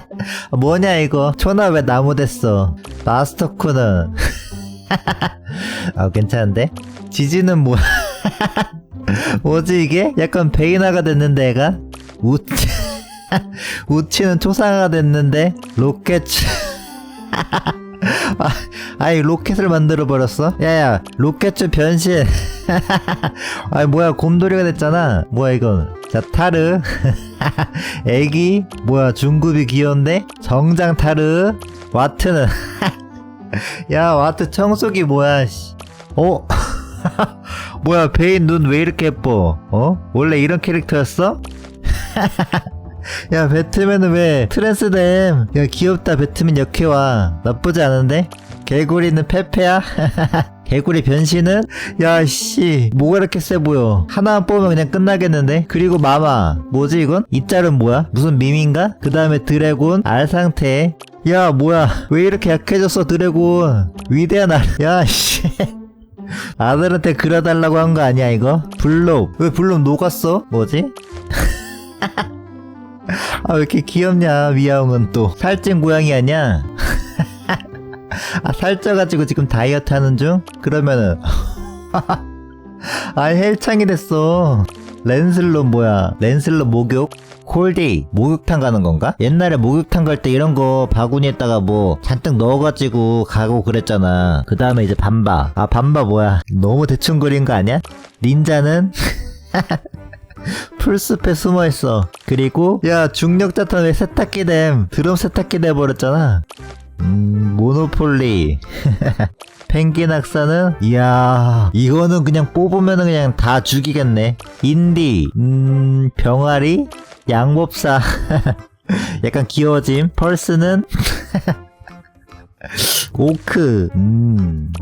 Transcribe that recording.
뭐냐 이거? 초나 왜 나무 됐어? 마스터쿠는 아 괜찮은데? 지지는 뭐 뭐지 이게? 약간 베이나가 됐는데 애가? 우치 우치는 초상화가 됐는데 로켓 아, 아이 로켓을 만들어 버렸어? 야야 로켓 변신 아이 뭐야 곰돌이가 됐잖아 뭐야 이건 자 타르 애기 뭐야 중급이 귀여운데 정장 타르 와트는 야 와트 청소기 뭐야 씨. 어? 뭐야 베인 눈 왜 이렇게 예뻐 어? 원래 이런 캐릭터였어? 야 배트맨은 왜 트랜스댐? 야 귀엽다 배트맨 역해와. 나쁘지 않은데? 개구리는 페페야? 개구리 변신은? 야씨. 뭐가 이렇게 세 보여? 하나만 뽑으면 그냥 끝나겠는데? 그리고 마마. 뭐지 이건? 이 짤은 뭐야? 무슨 밈인가? 그 다음에 드래곤. 알 상태. 야 뭐야? 왜 이렇게 약해졌어 드래곤? 위대한 알. 야씨. 아들한테 그려달라고 한 거 아니야 이거? 블록. 왜 블록 녹았어? 뭐지 아 왜 이렇게 귀엽냐 미아웅은 또 살찐 고양이 아니야? 아 살쪄가지고 지금 다이어트 하는 중? 그러면은 아 헬창이 됐어 랜슬로 뭐야 랜슬로 목욕? 콜데이 목욕탕 가는 건가? 옛날에 목욕탕 갈 때 이런 거 바구니에다가 뭐 잔뜩 넣어가지고 가고 그랬잖아 그 다음에 이제 밤바 아 밤바 뭐야 너무 대충 그린 거 아니야? 닌자는 풀숲에 숨어있어. 그리고, 야, 중력자탄 왜 세탁기 됨? 드럼 세탁기 돼버렸잖아. 음, 모노폴리. 펭귄 학사는, 이야, 이거는 그냥 뽑으면은 그냥 다 죽이겠네. 인디, 음, 병아리, 양법사. 약간 귀여워짐. 펄스는, 오크, 음,